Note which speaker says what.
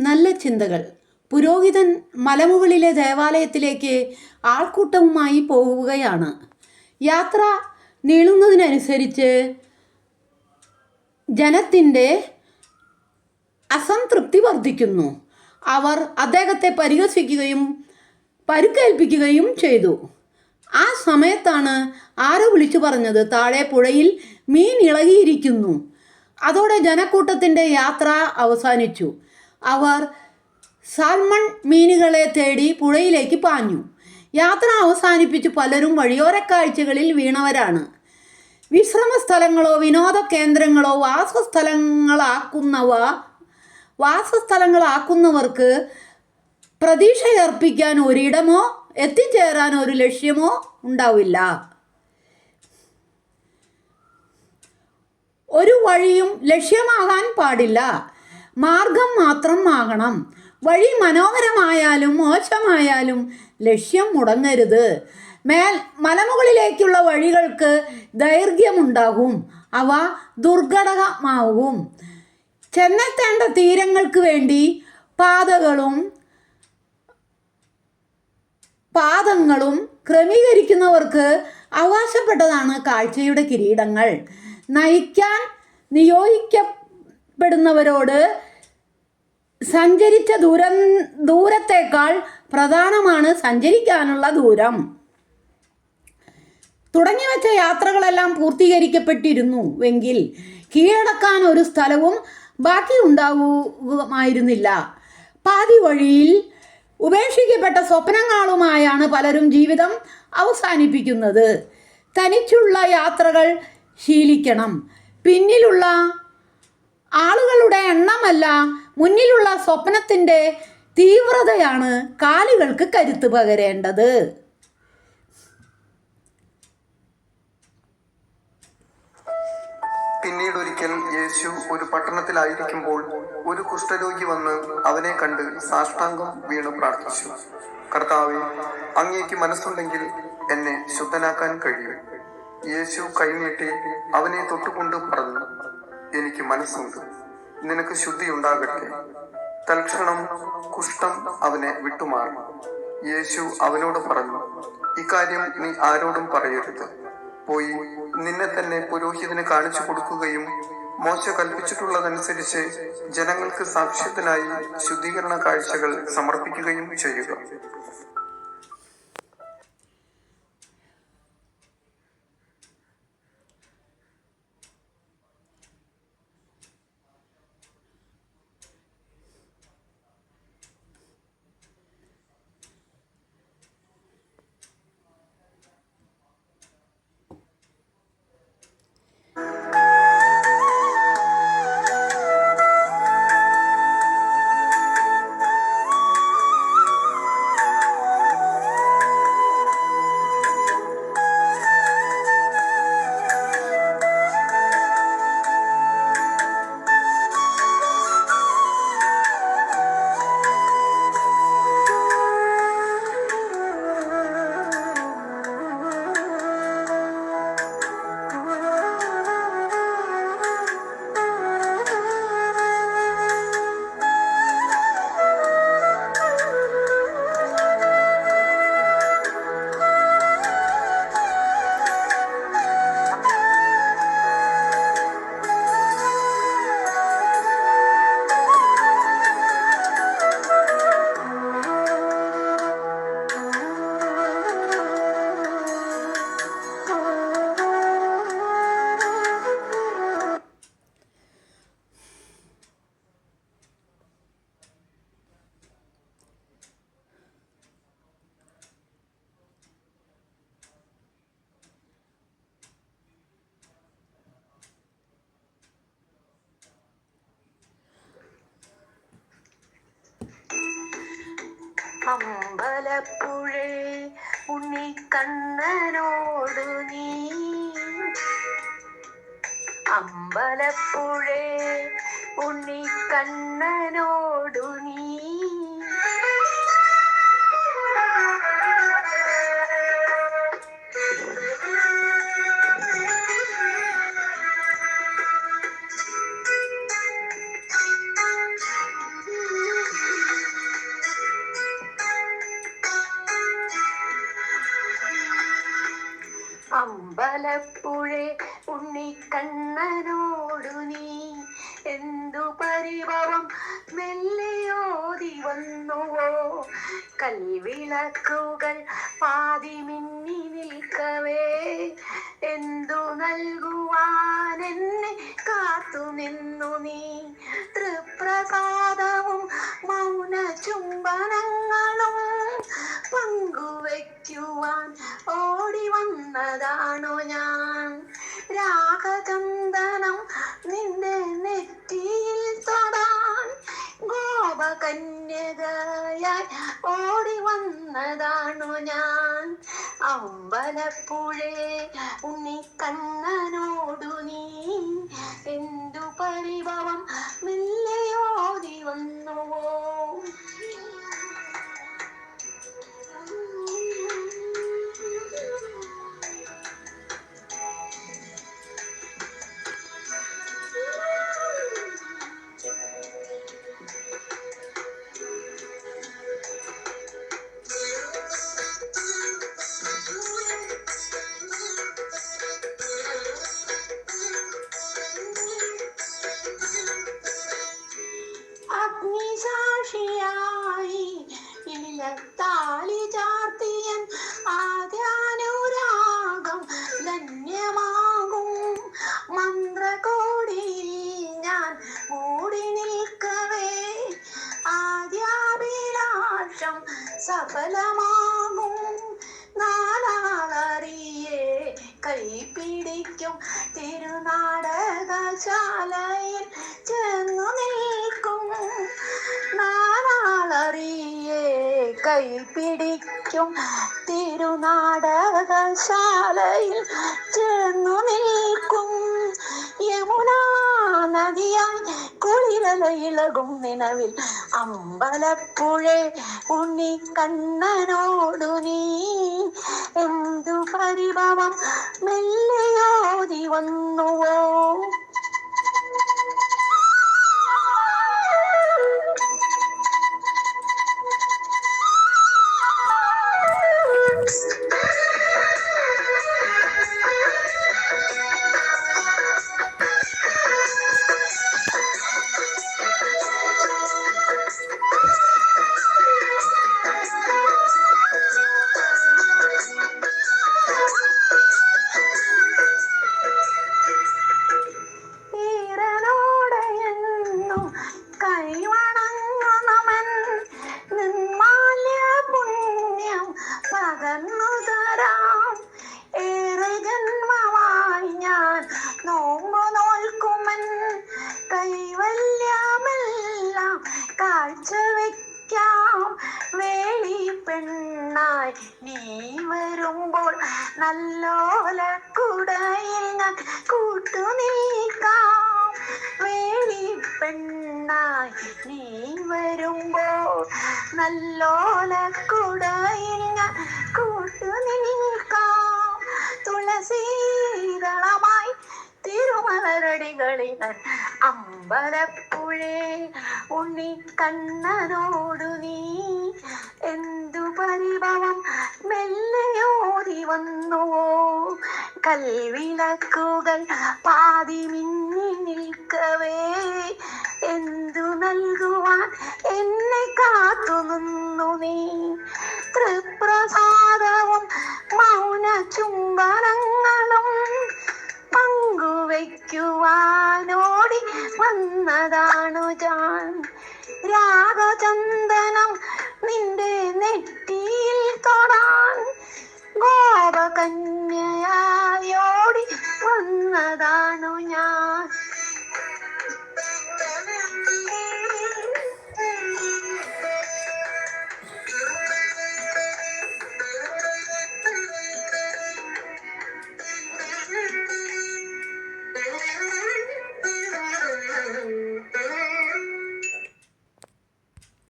Speaker 1: നല്ല ചിന്തകൾ. പുരോഹിതൻ മലമുകളിലെ ദേവാലയത്തിലേക്ക് ആൾക്കൂട്ടവുമായി പോവുകയാണ് യാത്ര നീളുന്നതിനനുസരിച്ച് ജനത്തിന്റെ അസംതൃപ്തി വർദ്ധിക്കുന്നു. അവർ അദ്ദേഹത്തെ പരിഹസിക്കുകയും പരുക്കേൽപ്പിക്കുകയും ചെയ്തു. ആ സമയത്താണ് ആരോ വിളിച്ചു പറഞ്ഞത് താഴെ പുഴയിൽ മീൻ ഇളകിയിരിക്കുന്നു. അതോടെ ജനക്കൂട്ടത്തിന്റെ യാത്ര അവസാനിച്ചു. അവർ സാൽമൺ മീനുകളെ തേടി പുഴയിലേക്ക് പാഞ്ഞു. യാത്ര അവസാനിപ്പിച്ച് പലരും വഴിയോരക്കാഴ്ചകളിൽ വീണവരാണ്. വിശ്രമ സ്ഥലങ്ങളോ വിനോദ കേന്ദ്രങ്ങളോ വാസസ്ഥലങ്ങളാക്കുന്നവ വാസസ്ഥലങ്ങളാക്കുന്നവർക്ക് പ്രതീക്ഷയർപ്പിക്കാൻ ഒരിടമോ എത്തിച്ചേരാൻ ഒരു ലക്ഷ്യമോ ഉണ്ടാവില്ല. ഒരു വഴിയും ലക്ഷ്യമാകാൻ പാടില്ല. മാർഗം മാത്രം ആകണം. വഴി മനോഹരമായാലും മോശമായാലും ലക്ഷ്യം മുടങ്ങരുത്. മേൽ മലമുകളിലേക്കുള്ള വഴികൾക്ക് ദൈർഘ്യമുണ്ടാകും. അവ ദുർഘടകമാവും ചെന്നെത്തേണ്ട തീരങ്ങൾക്ക് വേണ്ടി പാതകളും പാദങ്ങളും ക്രമീകരിക്കുന്നവർക്ക് അവകാശപ്പെട്ടതാണ് കാഴ്ചയുടെ കിരീടങ്ങൾ. നയിക്കാൻ നിയോഗിക്കപ്പെടുന്നവരോട് സഞ്ചരിച്ച ദൂരം ദൂരത്തേക്കാൾ പ്രധാനമാണ് സഞ്ചരിക്കാനുള്ള ദൂരം. തുടങ്ങി വെച്ച യാത്രകളെല്ലാം പൂർത്തീകരിക്കപ്പെട്ടിരുന്നു എങ്കിൽ കീഴടക്കാൻ ഒരു സ്ഥലവും ബാക്കി ഉണ്ടാവുമായിരുന്നില്ല പാതി വഴിയിൽ ഉപേക്ഷിക്കപ്പെട്ട സ്വപ്നങ്ങളുമായാണ് പലരും ജീവിതം അവസാനിപ്പിക്കുന്നത്. തനിച്ചുള്ള യാത്രകൾ ശീലിക്കണം. പിന്നിലുള്ള ആളുകളുടെ എണ്ണമല്ല മുന്നിലുള്ള സ്വപ്നത്തിന്റെ തീവ്രതയാണ് കാലുകൾക്ക് കരുത്ത് പകരേണ്ടത്.
Speaker 2: പിന്നീട് ഒരിക്കൽ യേശു ഒരു പട്ടണത്തിലായിരിക്കുമ്പോൾ ഒരു കുഷ്ഠരോഗി വന്ന് അവനെ കണ്ട് സാഷ്ടാംഗം വീണ് പ്രാർത്ഥിച്ചു. കർത്താവെ അങ്ങേക്ക് മനസ്സുണ്ടെങ്കിൽ എന്നെ ശുദ്ധനാക്കാൻ കഴിയും. യേശു കൈനീട്ടി അവനെ തൊട്ടുകൊണ്ട് പറഞ്ഞു എനിക്ക് മനസ്സുണ്ട്. നിനക്ക് ശുദ്ധി ഉണ്ടാകട്ടെ. തൽക്ഷണം കുഷ്ഠം അവനെ വിട്ടുമാറി. യേശു അവനോട് പറഞ്ഞു ഇക്കാര്യം നീ ആരോടും പറയരുത്. പോയി നിന്നെ തന്നെ പുരോഹിതന് കാണിച്ചു കൊടുക്കുകയും മോശ കൽപ്പിച്ചിട്ടുള്ളതനുസരിച്ച് ജനങ്ങൾക്ക് സാക്ഷ്യത്തിനായി ശുദ്ധീകരണ കാഴ്ചകൾ സമർപ്പിക്കുകയും ചെയ്യുക.
Speaker 3: അമ്പലപ്പുഴേ ഉണ്ണിക്കണ്ണനോടു നീ. അമ്പലപ്പുഴേ ഉണ്ണിക്കണ്ണനോടു നീ.
Speaker 1: പരിഭവം മെല്ലയോതി വന്നുവോ? കൽവിളക്കുകൾ പാതി മിന്നി നിൽക്കവേ. എന്തു നൽകുവാൻ എന്നെ കാത്തു നിന്നു നീ? തൃപ്രസാദവും ഓടി വന്നതാണു ഞാൻ. അമ്പലപ്പുഴേ ഉണ്ണിക്കണ്ണനോടു നീ. എന്തു പരിഭവം മില്ലയോടി വന്നുവോ? ആദ്യാഭിലാഷം സഫലമാകും നാളറിയേ കൈപിടിക്കും. തിരുനാടകശാലയിൽ ചെന്നു നിൽക്കും. നാളറിയേ കൈപിടിക്കും. തിരുനാടകശാലയിൽ ചെന്നു നിൽക്കും. യമുനാ നദിയായി കുളിരല ഇളകും നിലവിൽ. അമ്പലപ്പുഴേ ഉണ്ണി കണ്ണനോടു നീ. എന്തു പരിഭവം? മെല്ലയോതി വന്നുവോ? കാഴ്ചവെക്കാം. വേളി പെണ്ണായി നീ വരുമ്പോൾ നല്ലോല കുടയിൽ ഞാൻ കൂട്ടു നീക്കാം. വേളി പെണ്ണായി നീ വരുമ്പോൾ നല്ലോല കുടയിൽ ഞാൻ കൂട്ടു നിൽക്കാം തുളസീതളമായി തിരുമലരടികളിൽ അമ്പലപ്പുഴേ ഉണ്ണി കണ്ണനോടു നീ എന്തു പരിഭവം? മെല്ലയോടി വന്നുവോ? കൽവിളക്കുകൾ പാതി മിന്നി നിൽക്കവേ. എന്തു നൽകുവാൻ എന്നെ കാത്തു നിന്നു നീ? തൃപ്രസാദവും മൗന ചുംബനങ്ങളും പങ്കുവയ്ക്കുവാനോടി വന്നതാണു ജാൻ രാഗചന്ദനം നിന്റെ നെറ്റിയിൽ തൊടാൻ ഗോപകന്യയായോടി വന്നതാണു ഞാൻ.